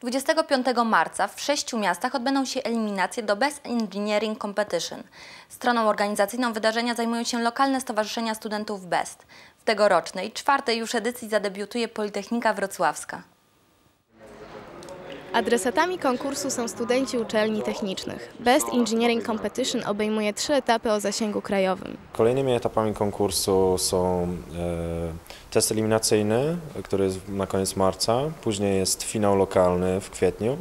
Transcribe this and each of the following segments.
25 marca w sześciu miastach odbędą się eliminacje do Best Engineering Competition. Stroną organizacyjną wydarzenia zajmują się lokalne stowarzyszenia studentów BEST. W tegorocznej, czwartej już edycji zadebiutuje Politechnika Wrocławska. Adresatami konkursu są studenci uczelni technicznych. Best Engineering Competition obejmuje trzy etapy o zasięgu krajowym. Kolejnymi etapami konkursu są e, test eliminacyjny, który jest na koniec marca, później jest finał lokalny w kwietniu,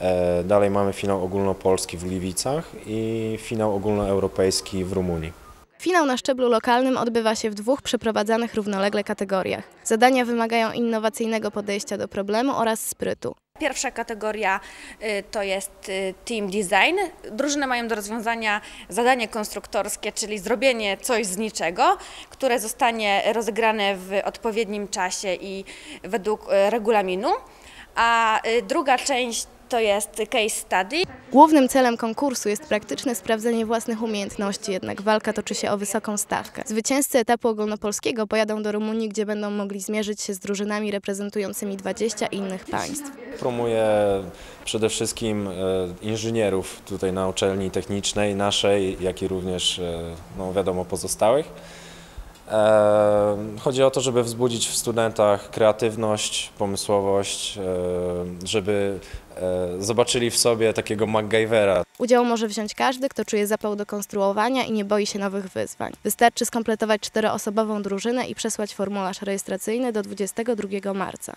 e, dalej mamy finał ogólnopolski w Gliwicach i finał ogólnoeuropejski w Rumunii. Finał na szczeblu lokalnym odbywa się w dwóch przeprowadzanych równolegle kategoriach. Zadania wymagają innowacyjnego podejścia do problemu oraz sprytu. Pierwsza kategoria y, to jest y, team design. Drużyny mają do rozwiązania zadanie konstruktorskie, czyli zrobienie coś z niczego, które zostanie rozegrane w odpowiednim czasie i według y, regulaminu. A druga część to jest case study. Głównym celem konkursu jest praktyczne sprawdzenie własnych umiejętności, jednak walka toczy się o wysoką stawkę. Zwycięzcy etapu ogólnopolskiego pojadą do Rumunii, gdzie będą mogli zmierzyć się z drużynami reprezentującymi 20 innych państw. Promuję przede wszystkim e, inżynierów tutaj na uczelni technicznej naszej, jak i również e, no wiadomo pozostałych. E, chodzi o to, żeby wzbudzić w studentach kreatywność, pomysłowość, żeby zobaczyli w sobie takiego MacGyvera. Udział może wziąć każdy, kto czuje zapał do konstruowania i nie boi się nowych wyzwań. Wystarczy skompletować czteroosobową drużynę i przesłać formularz rejestracyjny do 22 marca.